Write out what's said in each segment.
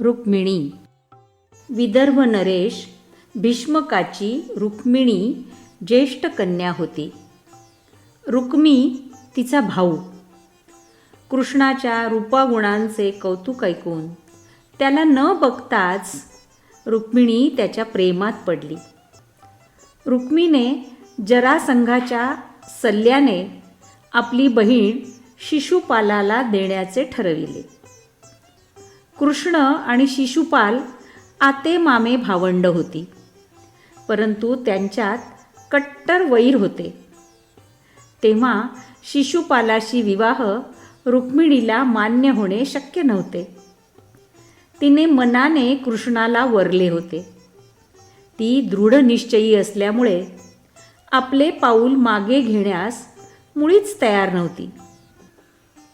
रुक्मिणी. विदर्भ नरेश भीष्मकाची रुक्मिणी ज्येष्ठ कन्या होती. रुक्मी तिचा भाऊ. कृष्णाच्या रूपागुणांचे कौतुक ऐकून त्याला न बघताच रुक्मिणी त्याच्या प्रेमात पडली. रुक्मीने जरासंघाच्या सल्ल्याने आपली बहीण शिशुपालाला देण्याचे ठरविले. कृष्ण आणि शिशुपाल आते मामे भावंड होती. परंतु त्यांच्यात कट्टर वैर होते. तेव्हा शिशुपालाशी विवाह रुक्मिणीला मान्य होणे शक्य नव्हते. तिने मनाने कृष्णाला वरले होते. ती दृढ निश्चयी असल्यामुळे आपले पाऊल मागे घेण्यास मुळीच तयार नव्हती.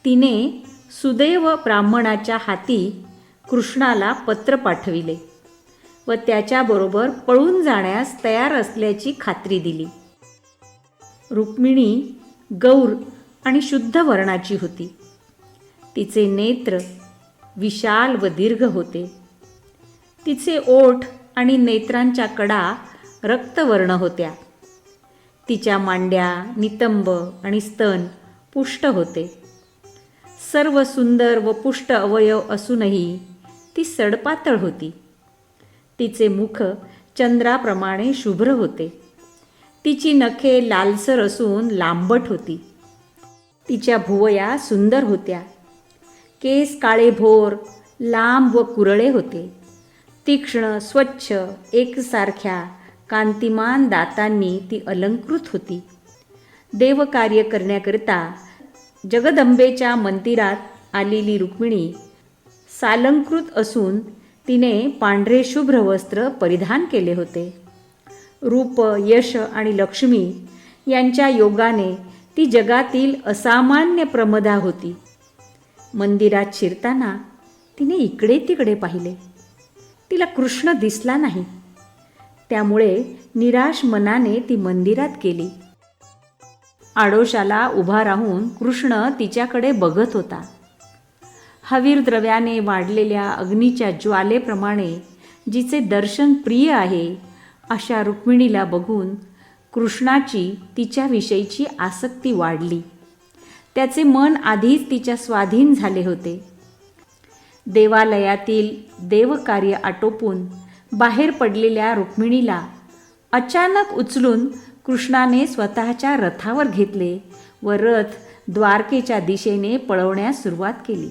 तिने सुदैव ब्राह्मणाच्या हाती कृष्णाला पत्र पाठविले व त्याच्याबरोबर पळून जाण्यास तयार असल्याची खात्री दिली. रुक्मिणी गौर आणि शुद्ध वर्णाची होती. तिचे नेत्र विशाल व दीर्घ होते. तिचे ओठ आणि नेत्रांच्या कडा रक्तवर्ण होत्या. तिच्या मांड्या नितंब आणि स्तन पुष्ट होते. सर्व सुंदर व पुष्ट अवयव असूनही ती सडपातळ होती. तिचे मुख चंद्राप्रमाणे शुभ्र होते. तिची नखे लालसर असून लांबट होती. तिच्या भुवया सुंदर होत्या. केस काळे भोर लांब व कुरळे होते. तीक्ष्ण स्वच्छ एकसारख्या कांतिमान दातांनी ती अलंकृत होती. देवकार्य करण्याकरिता जगदंबेच्या मंदिरात आलेली रुक्मिणी सालंकृत असून तिने पांढरे शुभ्र वस्त्र परिधान केले होते. रूप यश आणि लक्ष्मी यांच्या योगाने ती जगातील असामान्य प्रमदा होती. मंदिरात शिरताना तिने इकडे तिकडे पाहिले. तिला कृष्ण दिसला नाही. त्यामुळे निराश मनाने ती मंदिरात गेली. आडोशाला उभा राहून कृष्ण तिच्याकडे बघत होता. हवीर द्रव्याने वाढलेल्या अग्नीच्या ज्वालेप्रमाणे जिचे दर्शन प्रिय आहे अशा रुक्मिणीला बघून कृष्णाची तिच्याविषयीची आसक्ती वाढली. त्याचे मन आधीच तिच्या स्वाधीन झाले होते. देवालयातील देवकार्य आटोपून बाहेर पडलेल्या रुक्मिणीला अचानक उचलून कृष्णाने स्वतःच्या रथावर घेतले व रथ द्वारकेच्या दिशेने पळवण्यास सुरुवात केली.